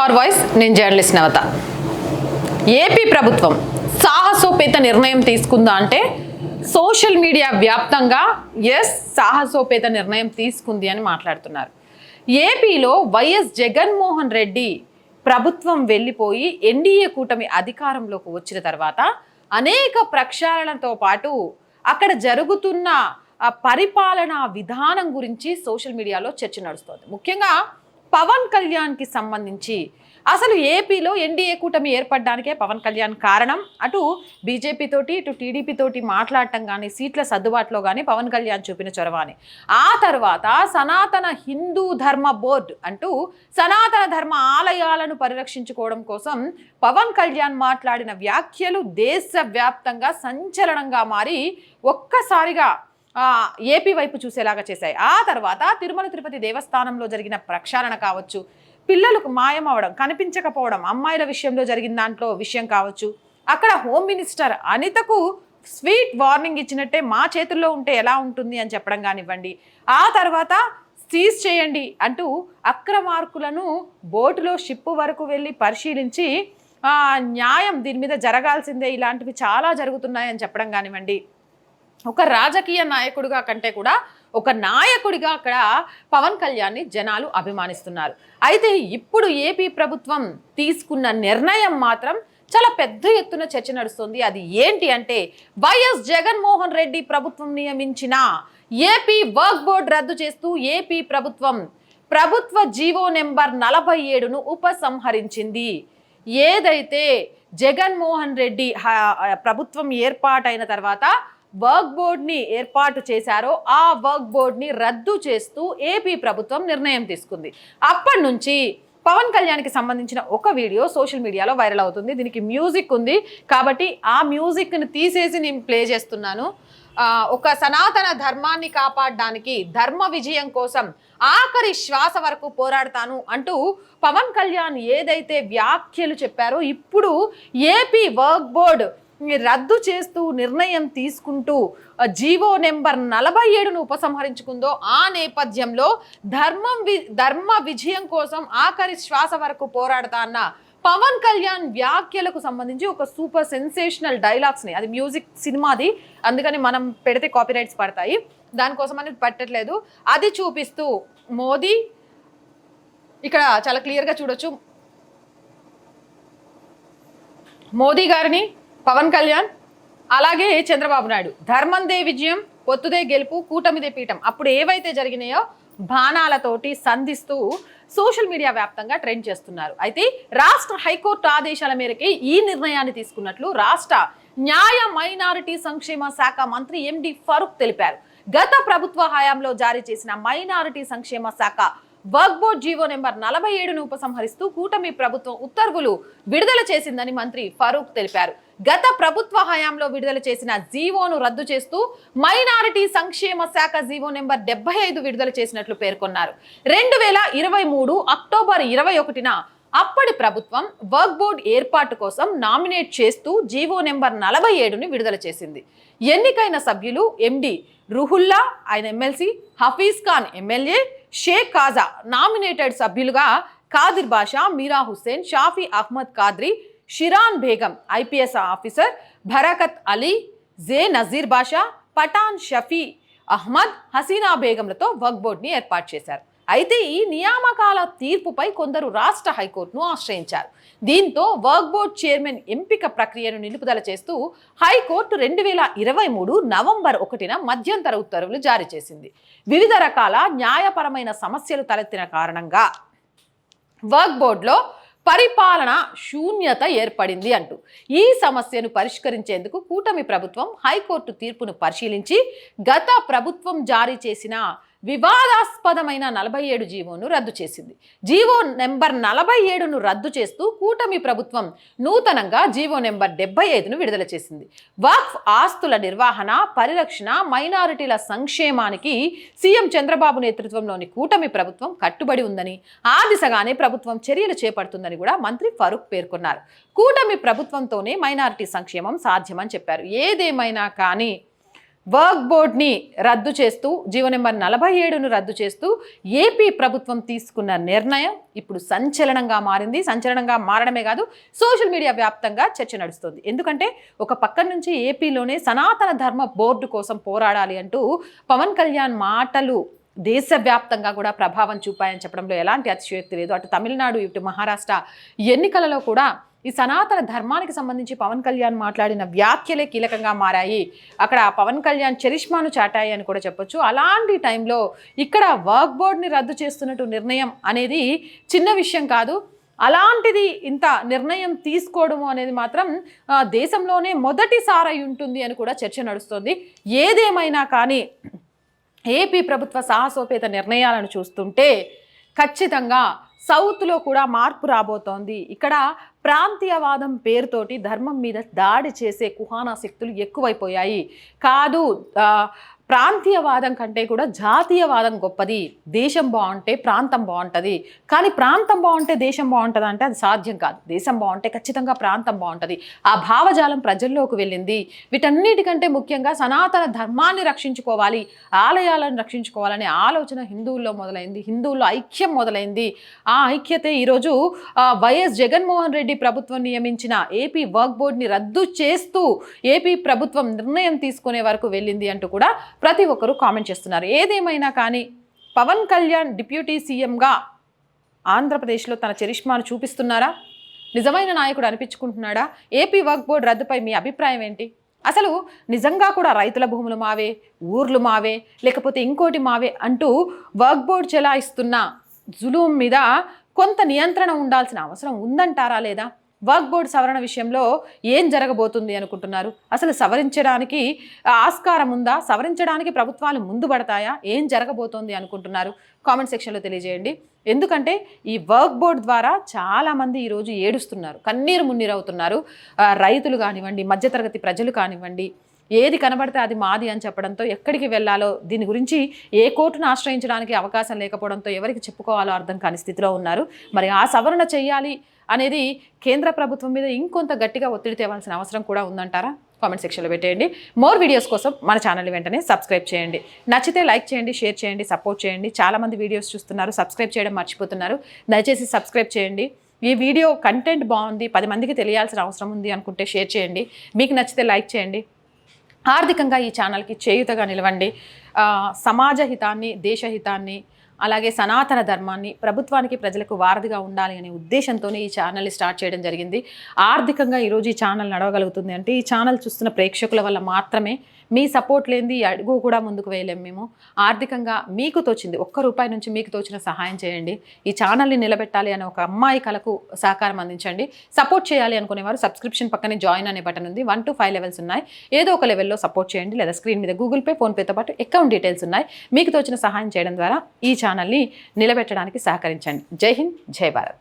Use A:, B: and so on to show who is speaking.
A: Star voice నేను journalist నవత. AP ప్రభుత్వం సాహసోపేత నిర్ణయం తీసుకుందా అంటే సోషల్ మీడియా వ్యాప్తంగా ఎస్ సాహసోపేత నిర్ణయం తీసుకుంది అని మాట్లాడుతున్నారు. ఏపీలో వైఎస్ జగన్మోహన్ రెడ్డి ప్రభుత్వం వెళ్ళిపోయి ఎన్డీఏ కూటమి అధికారంలోకి వచ్చిన తర్వాత అనేక ప్రక్షాళనతో పాటు అక్కడ జరుగుతున్న పరిపాలనా విధానం గురించి సోషల్ మీడియాలో చర్చ నడుస్తోంది. ముఖ్యంగా పవన్ కళ్యాణ్కి సంబంధించి అసలు ఏపీలో ఎన్డీఏ కూటమి ఏర్పడడానికే పవన్ కళ్యాణ్ కారణం. అటు బీజేపీతోటి ఇటు టీడీపీ తోటి మాట్లాడటం కానీ సీట్ల సర్దుబాటులో కానీ పవన్ కళ్యాణ్ చూపిన చొరవాని. ఆ తర్వాత సనాతన హిందూ ధర్మ బోర్డు అంటూ సనాతన ధర్మ ఆలయాలను పరిరక్షించుకోవడం కోసం పవన్ కళ్యాణ్ మాట్లాడిన వ్యాఖ్యలు దేశవ్యాప్తంగా సంచలనంగా మారి ఒక్కసారిగా ఏపీ వైపు చూసేలాగా చేశాయి. ఆ తర్వాత తిరుమల తిరుపతి దేవస్థానంలో జరిగిన ప్రక్షాళన కావచ్చు పిల్లలకు మాయం అవడం కనిపించకపోవడం అమ్మాయిల విషయంలో జరిగిన దాంట్లో విషయం కావచ్చు అక్కడ హోమ్ మినిస్టర్ అనితకు స్వీట్ వార్నింగ్ ఇచ్చినట్టే మా చేతుల్లో ఉంటే ఎలా ఉంటుంది అని చెప్పడం కానివ్వండి. ఆ తర్వాత సీజ్ చేయండి అంటూ అక్రమార్కులను బోటులో షిప్ వరకు వెళ్ళి పరిశీలించి న్యాయం దీని మీద జరగాల్సిందే ఇలాంటివి చాలా జరుగుతున్నాయని చెప్పడం కానివ్వండి. ఒక రాజకీయ నాయకుడిగా కంటే కూడా ఒక నాయకుడిగా అక్కడ పవన్ కళ్యాణ్ని జనాలు అభిమానిస్తున్నారు. అయితే ఇప్పుడు ఏపీ ప్రభుత్వం తీసుకున్న నిర్ణయం మాత్రం చాలా పెద్ద ఎత్తున చర్చ నడుస్తుంది. అది ఏంటి అంటే వైఎస్ జగన్మోహన్ రెడ్డి ప్రభుత్వం నియమించిన ఏపీ వర్క్ బోర్డ్ రద్దు చేస్తూ ఏపీ ప్రభుత్వం ప్రభుత్వ జీవో నెంబర్ నలభై ఏడును ఉపసంహరించింది. ఏదైతే జగన్మోహన్ రెడ్డి ప్రభుత్వం ఏర్పాటైన తర్వాత వర్క్ బోర్డ్ని ఏర్పాటు చేశారో ఆ వర్క్ బోర్డ్ని రద్దు చేస్తూ ఏపీ ప్రభుత్వం నిర్ణయం తీసుకుంది. అప్పటి నుంచి పవన్ కళ్యాణ్కి సంబంధించిన ఒక వీడియో సోషల్ మీడియాలో వైరల్ అవుతుంది. దీనికి మ్యూజిక్ ఉంది. కాబట్టి ఆ మ్యూజిక్ని తీసేసి నేను ప్లే చేస్తున్నాను. ఒక సనాతన ధర్మాన్ని కాపాడడానికి ధర్మ విజయం కోసం ఆఖరి శ్వాస వరకు పోరాడతాను అంటూ పవన్ కళ్యాణ్ ఏదైతే వ్యాఖ్యలు చెప్పారో ఇప్పుడు ఏపీ వర్క్ బోర్డ్ రద్దు చేస్తూ నిర్ణయం తీసుకుంటూ జీవో నెంబర్ నలభై ఏడును ఉపసంహరించుకుందో ఆ నేపథ్యంలో ధర్మం వి ధర్మ విజయం కోసం ఆఖరి శ్వాస వరకు పోరాడతా అన్న పవన్ కళ్యాణ్ వ్యాఖ్యలకు సంబంధించి ఒక సూపర్ సెన్సేషనల్ డైలాగ్స్ని అది మ్యూజిక్ సినిమాది అందుకని మనం పెడితే కాపీరైట్స్ పడతాయి. దానికోసం అనేది పెట్టట్లేదు. అది చూపిస్తూ మోదీ ఇక్కడ చాలా క్లియర్గా చూడొచ్చు. మోదీ గారిని పవన్ కళ్యాణ్ అలాగే చంద్రబాబు నాయుడు. ధర్మందే విజయం పొత్తుదే గెలుపు కూటమిదే పీఠం. అప్పుడు ఏవైతే జరిగినాయో బాణాలతోటి సంధిస్తూ సోషల్ మీడియా వ్యాప్తంగా ట్రెండ్ చేస్తున్నారు. అయితే రాష్ట్ర హైకోర్టు ఆదేశాల మేరకి ఈ నిర్ణయాన్ని తీసుకున్నట్లు రాష్ట్ర న్యాయ మైనారిటీ సంక్షేమ శాఖ మంత్రి ఎండి ఫరూక్ తెలిపారు. గత ప్రభుత్వ హయాంలో జారీ చేసిన మైనారిటీ సంక్షేమ శాఖ వర్క్ బోర్డ్ జీవో నెంబర్ నలభై ఏడును ఉపసంహరిస్తూ కూటమి ప్రభుత్వం ఉత్తర్వులు విడుదల చేసిందని మంత్రి ఫరూక్ తెలిపారు. గత ప్రభుత్వ హయాంలో విడుదల చేసిన జీవోను రద్దు చేస్తూ మైనారిటీ సంక్షేమ శాఖ జీవో నెంబర్ డెబ్బై ఐదు విడుదల చేసినట్లు పేర్కొన్నారు. రెండు వేల ఇరవై మూడు అక్టోబర్ ఇరవై ఒకటిన అప్పటి ప్రభుత్వం వర్క్ బోర్డ్ ఏర్పాటు కోసం నామినేట్ చేస్తూ జీవో నెంబర్ నలభై ఏడుని విడుదల చేసింది. ఎన్నికైన సభ్యులు ఎండి రుహుల్లా ఆయన MLC Hafeez Khan MLA Sheikh Khaja nominated సభ్యులుగా Qadir Basha Meera Hussain Shafi Ahmed Qadri Shiran Begum IPS officer Barakat Ali J Nazeer Basha Pathan Shafi Ahmed Haseena బేగంలతో వర్క్బోర్డ్ని ఏర్పాటు చేశారు. అయితే ఈ నియామకాల తీర్పుపై కొందరు రాష్ట్ర హైకోర్టును ఆశ్రయించారు. దీంతో వర్క్ బోర్డ్ చైర్మన్ ఎంపిక ప్రక్రియను నిలుపుదల చేస్తూ హైకోర్టు రెండు వేల ఇరవై మూడు నవంబర్ ఒకటిన మధ్యంతర ఉత్తర్వులు జారీ చేసింది. వివిధ రకాల న్యాయపరమైన సమస్యలు తలెత్తిన కారణంగా వర్క్ బోర్డులో పరిపాలన శూన్యత ఏర్పడింది అంటూ ఈ సమస్యను పరిష్కరించేందుకు కూటమి ప్రభుత్వం హైకోర్టు తీర్పును పరిశీలించి గత ప్రభుత్వం జారీ చేసిన వివాదాస్పదమైన నలభై ఏడు జీవోను రద్దు చేసింది. జీవో నెంబర్ నలభై ఏడును రద్దు చేస్తూ కూటమి ప్రభుత్వం నూతనంగా జీవో నెంబర్ డెబ్బై ఐదును విడుదల చేసింది. వక్ఫ్ ఆస్తుల నిర్వహణ పరిరక్షణ మైనారిటీల సంక్షేమానికి సీఎం చంద్రబాబు నేతృత్వంలోని కూటమి ప్రభుత్వం కట్టుబడి ఉందని ఆ దిశగానే ప్రభుత్వం చర్యలు చేపడుతుందని కూడా మంత్రి ఫరూక్ పేర్కొన్నారు. కూటమి ప్రభుత్వంతోనే మైనారిటీ సంక్షేమం సాధ్యమని చెప్పారు. ఏదేమైనా కానీ వర్క్ బోర్డ్ని రద్దు చేస్తూ జీవో నెంబర్ నలభై ఏడును రద్దు చేస్తూ ఏపీ ప్రభుత్వం తీసుకున్న నిర్ణయం ఇప్పుడు సంచలనంగా మారింది. సంచలనంగా మారడమే కాదు సోషల్ మీడియా వ్యాప్తంగా చర్చ నడుస్తుంది. ఎందుకంటే ఒక పక్క నుంచి ఏపీలోనే సనాతన ధర్మ బోర్డు కోసం పోరాడాలి అంటూ పవన్ కళ్యాణ్ మాటలు దేశవ్యాప్తంగా కూడా ప్రభావం చూపాయని చెప్పడంలో ఎలాంటి అతిశయోక్తి లేదు. అటు తమిళనాడు ఇటు మహారాష్ట్ర ఎన్నికలలో కూడా ఈ సనాతన ధర్మానికి సంబంధించి పవన్ కళ్యాణ్ మాట్లాడిన వ్యాఖ్యలే కీలకంగా మారాయి. అక్కడ పవన్ కళ్యాణ్ చరిష్మాను చాటాయి అని కూడా చెప్పొచ్చు. అలాంటి టైంలో ఇక్కడ వర్క్ బోర్డ్ని రద్దు చేస్తున్నట్టు నిర్ణయం అనేది చిన్న విషయం కాదు. అలాంటిది ఇంత నిర్ణయం తీసుకోవడము అనేది మాత్రం దేశంలోనే మొదటిసారి ఉంటుంది అని కూడా చర్చ నడుస్తుంది. ఏదేమైనా కానీ ఏపీ ప్రభుత్వ సాహసోపేత నిర్ణయాలను చూస్తుంటే ఖచ్చితంగా సౌత్లో కూడా మార్పు రాబోతోంది. ఇక్కడ ప్రాంతీయవాదం పేరుతోటి ధర్మం మీద దాడి చేసే కుహానా శక్తులు ఎక్కువైపోయాయి. కాదు ప్రాంతీయవాదం కంటే కూడా జాతీయవాదం గొప్పది. దేశం బాగుంటే ప్రాంతం బాగుంటుంది. కానీ ప్రాంతం బాగుంటే దేశం బాగుంటుంది అంటే అది సాధ్యం కాదు. దేశం బాగుంటే ఖచ్చితంగా ప్రాంతం బాగుంటుంది. ఆ భావజాలం ప్రజల్లోకి వెళ్ళింది. వీటన్నిటికంటే ముఖ్యంగా సనాతన ధర్మాన్ని రక్షించుకోవాలి ఆలయాలను రక్షించుకోవాలనే ఆలోచన హిందువుల్లో మొదలైంది. హిందువుల్లో ఐక్యం మొదలైంది. ఆ ఐక్యతే ఈరోజు వైఎస్ జగన్మోహన్ రెడ్డి ప్రభుత్వం నియమించిన ఏపీ వర్క్ బోర్డ్ని రద్దు చేస్తూ ఏపీ ప్రభుత్వం నిర్ణయం తీసుకునే వరకు వెళ్ళింది అంటూ కూడా ప్రతి ఒక్కరూ కామెంట్ చేస్తున్నారు. ఏదేమైనా కానీ పవన్ కళ్యాణ్ డిప్యూటీ సీఎంగా ఆంధ్రప్రదేశ్లో తన చరిష్మాను చూపిస్తున్నారా? నిజమైన నాయకుడు అనిపించుకుంటున్నాడా? ఏపీ వర్క్ బోర్డు రద్దుపై మీ అభిప్రాయం ఏంటి? అసలు నిజంగా కూడా రైతుల భూములు మావే ఊర్లు మావే లేకపోతే ఇంకోటి మావే అంటూ వర్క్ బోర్డు చెలాయిస్తున్న జులూం మీద కొంత నియంత్రణ ఉండాల్సిన అవసరం ఉందంటారా లేదా? వర్క్ బోర్డు సవరణ విషయంలో ఏం జరగబోతుంది అనుకుంటున్నారు? అసలు సవరించడానికి ఆస్కారం ఉందా? సవరించడానికి ప్రభుత్వాలు ముందు పడతాయా? ఏం జరగబోతోంది అనుకుంటున్నారు? కామెంట్ సెక్షన్లో తెలియజేయండి. ఎందుకంటే ఈ వర్క్ బోర్డ్ ద్వారా చాలామంది ఈరోజు ఏడుస్తున్నారు. కన్నీరు మున్నీరు అవుతున్నారు రైతులు కానివ్వండి మధ్యతరగతి ప్రజలు కానివ్వండి ఏది కనబడితే అది మాది అని చెప్పడంతో ఎక్కడికి వెళ్ళాలో దీని గురించి ఏ కోర్టును ఆశ్రయించడానికి అవకాశం లేకపోవడంతో ఎవరికి చెప్పుకోవాలో అర్థం కాని స్థితిలో ఉన్నారు. మరి ఆ సవరణ చేయాలి అనేది కేంద్ర ప్రభుత్వం మీద ఇంకొంత గట్టిగా ఒత్తిడి తేవాల్సిన అవసరం కూడా ఉందంటారా? కామెంట్ సెక్షన్లో పెట్టేయండి. మోర్ వీడియోస్ కోసం మన ఛానల్ వెంటనే సబ్స్క్రైబ్ చేయండి. నచ్చితే లైక్ చేయండి షేర్ చేయండి సపోర్ట్ చేయండి. చాలామంది వీడియోస్ చూస్తున్నారు సబ్స్క్రైబ్ చేయడం మర్చిపోతున్నారు. దయచేసి సబ్స్క్రైబ్ చేయండి. ఈ వీడియో కంటెంట్ బాగుంది పది మందికి తెలియాల్సిన అవసరం ఉంది అనుకుంటే షేర్ చేయండి. మీకు నచ్చితే లైక్ చేయండి. ఆర్థికంగా ఈ ఛానల్కి చేయుతగా నిలవండి. సమాజ హితాన్ని దేశహితాన్ని అలాగే సనాతన ధర్మాన్ని ప్రభుత్వానికి ప్రజలకు వారధిగా ఉండాలి అనే ఉద్దేశంతోనే ఈ ఛానల్ని స్టార్ట్ చేయడం జరిగింది. ఆర్థికంగా ఈరోజు ఈ ఛానల్ నడవగలుగుతుంది అంటే ఈ ఛానల్ చూస్తున్న ప్రేక్షకుల వల్ల మాత్రమే మీ సపోర్ట్ లేనిది ఈ అడుగు కూడా ముందుకు వేయలేము మేము. ఆర్థికంగా మీకు తోచింది ఒక్క రూపాయి నుంచి మీకు తోచిన సహాయం చేయండి. ఈ ఛానల్ని నిలబెట్టాలి అనే ఒక అమ్మాయి కలకు సహకారం అందించండి. సపోర్ట్ చేయాలి అనుకునేవారు సబ్స్క్రిప్షన్ పక్కనే జాయిన్ అనే బటన్ ఉంది. వన్ టు ఫైవ్ లెవెల్స్ ఉన్నాయి. ఏదో ఒక లెవెల్లో సపోర్ట్ చేయండి. లేదా స్క్రీన్ మీద గూగుల్ పే ఫోన్పేతో పాటు అకౌంట్ డీటెయిల్స్ ఉన్నాయి. మీకు తోచిన సహాయం చేయడం ద్వారా ఈ ఛానల్ని నిలబెట్టడానికి సహకరించండి. జై హింద్ జై భారత్.